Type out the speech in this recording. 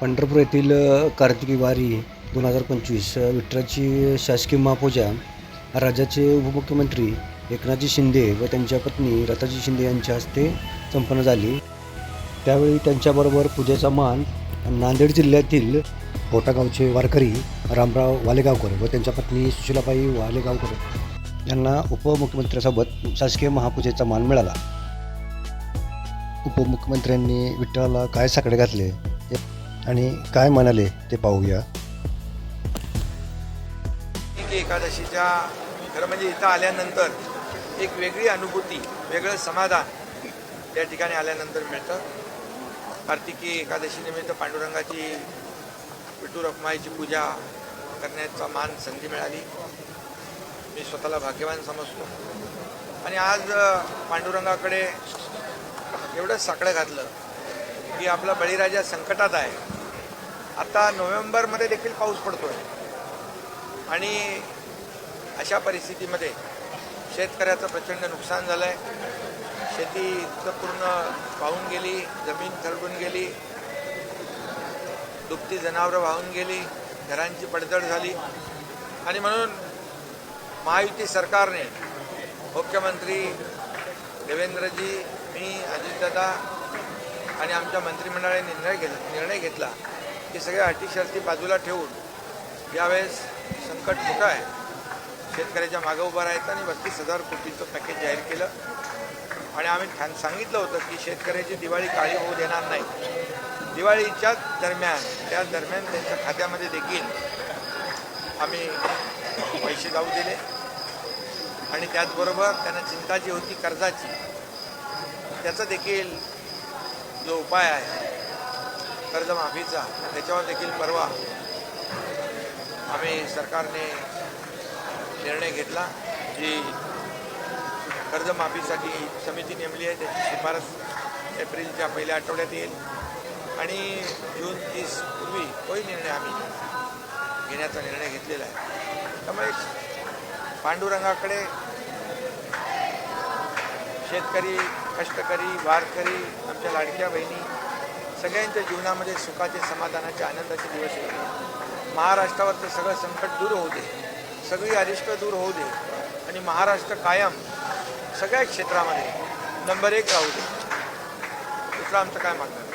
पंढरपूर येथील कार्तिकी वारी दोन हजार पंचवीस विठ्ठलाची शासकीय महापूजा राज्याचे उपमुख्यमंत्री एकनाथजी शिंदे व त्यांच्या पत्नी रताजी शिंदे यांच्या हस्ते संपन्न झाली. त्यावेळी त्यांच्याबरोबर पूजेचा मान नांदेड जिल्ह्यातील पोटागावचे वारकरी रामराव वालेगावकर व त्यांच्या पत्नी सुशिलाबाई वालेगावकर यांना उपमुख्यमंत्र्यासोबत शासकीय महापूजेचा मान मिळाला. उपमुख्यमंत्र्यांनी विठ्ठलाला काय साकडे घातले? आणि काय म्हणाले ते पाहूया. एकादशीच्या खरं म्हणजे इथं आल्यानंतर एक वेगळी अनुभूती वेगळं समाधान त्या ठिकाणी आल्यानंतर मिळतं. कार्तिकी एकादशीनिमित्त पांडुरंगाची विठू रखमाईची पूजा करण्याचा मान संधी मिळाली. मी स्वतःला भाग्यवान समजतो. आणि आज पांडुरंगाकडे एवढंच साकडं घातलं की आपला बळीराजा संकटात आहे. आता नोव्हेंबरमध्ये देखील पाऊस पडतोय. आणि अशा परिस्थितीमध्ये शेतकऱ्याचं प्रचंड नुकसान झालं आहे शेती पूर्ण वाहून गेली जमीन खरडून गेली दुभती जनावरं वाहून गेली घरांची पडझड झाली. आणि म्हणून महायुती सरकारने मुख्यमंत्री देवेंद्रजी मी अजितदादा आणि आमच्या मंत्रिमंडळाने निर्णय घेत निर्णय घेतला. हे सगळ्या अटीशर्ती बाजूला ठेवून यावेळेस संकट मोठं आहे. शेतकऱ्याच्या मागं उभं राहायचं आणि बत्तीस हजार कोटीचं पॅकेज जाहीर केलं. आणि आम्ही ठाण सांगितलं होतं की शेतकऱ्याची दिवाळी काळी होऊ देणार नाही. दिवाळीच्याच दरम्यान त्या दरम्यान त्यांच्या खात्यामध्ये देखील आम्ही पैसे जाऊ दिले. आणि त्याचबरोबर त्यांना चिंता जी होती कर्जाची त्याचा देखील जो उपाय आहे कर्जमाफीचा त्याच्यावर देखील परवा आम्ही सरकारने निर्णय घेतला जी कर्जमाफीसाठी समिती नेमली आहे त्याची शिफारस एप्रिलच्या पहिल्या आठवड्यात येईल. आणि जून तीस पूर्वी तोही निर्णय आम्ही घेण्याचा निर्णय घेतलेला आहे. त्यामुळे पांडुरंगाकडे शेतकरी कष्टकरी वारकरी आमच्या लाडक्या बहिणी सगळ्यांच्या जीवनामध्ये सुखाचे समाधानाचे आनंदाचे दिवस येतील. महाराष्ट्रावरचं सगळं संकट दूर होऊ दे. सगळी अरिष्ट दूर होऊ दे. आणि महाराष्ट्र कायम सगळ्या क्षेत्रामध्ये नंबर एक राहू दे. दुसरं आमचं काय मागणं?